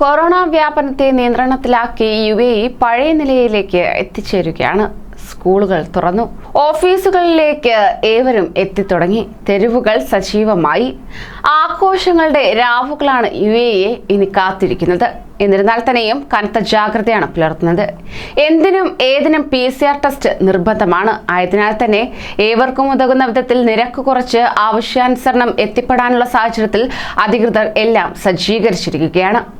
Corona വ്യാപനത്തെ നിയന്ത്രണത്തിലാക്കി U A E പഴയ നിലയിലേക്ക് എത്തിച്ചേരുകയാണ്. സ്കൂളുകൾ തുറന്നു. ഓഫീസുകളിലേക്ക് ഏവരും എത്തിത്തുടങ്ങി. തെരുവുകൾ സജീവമായി. ആഘോഷങ്ങളുടെ രാവുകളാണ് യു എ ഇനി കാത്തിരിക്കുന്നത്. എന്നിരുന്നാൽ തന്നെയും കനത്ത ജാഗ്രതയാണ് പുലർത്തുന്നത്. എന്തിനും ഏതിനും പി സി ആർ ടെസ്റ്റ് നിർബന്ധമാണ്. ആയതിനാൽ തന്നെ ഏവർക്കും ഉതകുന്ന വിധത്തിൽ നിരക്ക് കുറച്ച് ആവശ്യാനുസരണം എത്തിപ്പെടാനുള്ള സാഹചര്യത്തിൽ അധികൃതർ എല്ലാം സജ്ജീകരിച്ചിരിക്കുകയാണ്.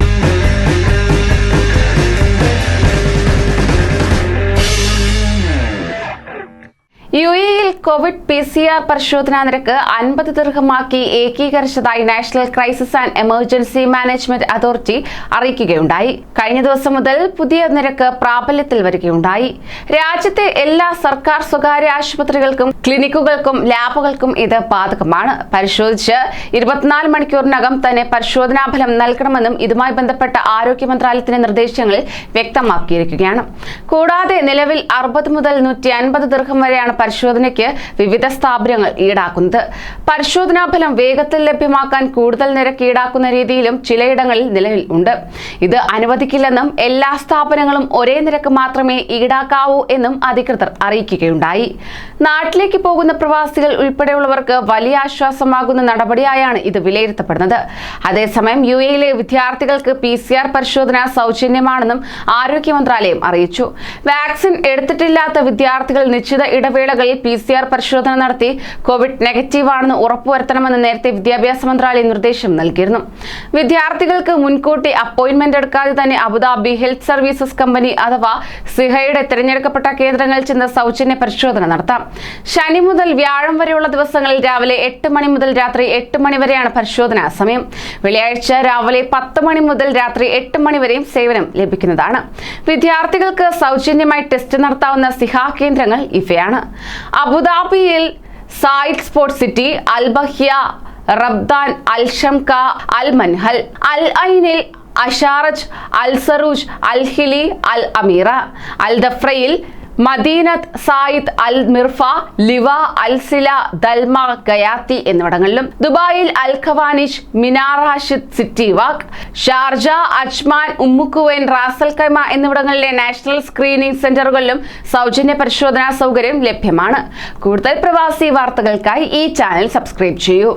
യു എയിൽ കോവിഡ് പി സി ആർ പരിശോധനാ നിരക്ക് അൻപത് ദീർഘമാക്കി ഏകീകരിച്ചതായി national crisis and emergency management authority അറിയിക്കുകയുണ്ടായി. കഴിഞ്ഞ ദിവസം മുതൽ പുതിയ നിരക്ക് പ്രാബല്യത്തിൽ വരികയുണ്ടായി. രാജ്യത്തെ എല്ലാ സർക്കാർ സ്വകാര്യ ആശുപത്രികൾക്കും ക്ലിനിക്കുകൾക്കും ലാബുകൾക്കും ഇത് ബാധകമാണ്. പരിശോധിച്ച് ഇരുപത്തിനാല് മണിക്കൂറിനകം തന്നെ പരിശോധനാ ഫലം നൽകണമെന്നും ഇതുമായി ബന്ധപ്പെട്ട ആരോഗ്യ മന്ത്രാലയത്തിന്റെ നിർദ്ദേശങ്ങളിൽ വ്യക്തമാക്കിയിരിക്കുകയാണ്. കൂടാതെ നിലവിൽ അറുപത് മുതൽ നൂറ്റി അൻപത് ദീർഘം വരെയാണ് പരിശോധനയ്ക്ക് വിവിധ സ്ഥാപനങ്ങൾ ഈടാക്കുന്നത്. പരിശോധനാ ഫലം വേഗത്തിൽ ലഭ്യമാക്കാൻ കൂടുതൽ നിരക്ക് ഈടാക്കുന്ന രീതിയിലും ചിലയിടങ്ങളിൽ നിലവിൽ ഉണ്ട്. ഇത് അനുവദിക്കില്ലെന്നും എല്ലാ സ്ഥാപനങ്ങളും ഒരേ നിരക്ക് മാത്രമേ ഈടാക്കാവൂ എന്നും അധികൃതർ അറിയിക്കുകയുണ്ടായി. നാട്ടിലേക്ക് പോകുന്ന പ്രവാസികൾ ഉൾപ്പെടെയുള്ളവർക്ക് വലിയ ആശ്വാസമാകുന്ന നടപടിയായാണ് ഇത് വിലയിരുത്തപ്പെടുന്നത്. അതേസമയം യു എയിലെ വിദ്യാർത്ഥികൾക്ക് പി സി ആർ പരിശോധന സൗജന്യമാണെന്നും ആരോഗ്യ മന്ത്രാലയം അറിയിച്ചു. വാക്സിൻ എടുത്തിട്ടില്ലാത്ത വിദ്യാർത്ഥികൾ നിശ്ചിത ഇടവേളകളിൽ പി സി ആർ പരിശോധന നടത്തി കോവിഡ് നെഗറ്റീവ് ആണെന്ന് ഉറപ്പുവരുത്തണമെന്ന് നേരത്തെ വിദ്യാഭ്യാസ മന്ത്രാലയം നിർദ്ദേശം നൽകിയിരുന്നു. വിദ്യാർത്ഥികൾക്ക് മുൻകൂട്ടി അപ്പോയിന്റ്മെന്റ് എടുക്കാതെ തന്നെ അബുദാബി ഹെൽത്ത് സർവീസസ് കമ്പനി അഥവാ സിഹയുടെ തിരഞ്ഞെടുക്കപ്പെട്ട കേന്ദ്രങ്ങളിൽ ചെന്ന് സൗജന്യ പരിശോധന നടത്താം. ശനി മുതൽ വ്യാഴം വരെയുള്ള ദിവസങ്ങളിൽ രാവിലെ എട്ട് മണി മുതൽ രാത്രി എട്ട് മണി വരെയാണ് പരിശോധനാ സമയം. വെള്ളിയാഴ്ച രാവിലെ പത്ത് മണി മുതൽ രാത്രി എട്ട് മണി വരെയും സേവനം ലഭിക്കുന്നതാണ്. വിദ്യാർത്ഥികൾക്ക് സൗജന്യമായി ടെസ്റ്റ് നടത്താവുന്ന സിഹ കേന്ദ്രങ്ങൾ ഇവയാണ്. അബുദാബിയിൽ Zayed sports city Al Bahia Rabdan Al Shamkha Al Manhal Al ഐനിൽ Asharej Al Sarooj Al Hili Al Ameera. Al ദഫ്രയിൽ Madinat Zayed അൽ മിർഫ ലിവ അൽസില ദൽമ ഗയാത്തി എന്നിവിടങ്ങളിലും ദുബായിൽ Al Khawaneej Mina Rashid city walk Sharjah Ajman Umm Al Quwain Ras Al Khaimah എന്നിവിടങ്ങളിലെ national screening സെന്ററുകളിലും സൗജന്യ പരിശോധനാ സൗകര്യം ലഭ്യമാണ്. കൂടുതൽ പ്രവാസി വാർത്തകൾക്കായി ഈ ചാനൽ സബ്സ്ക്രൈബ് ചെയ്യൂ.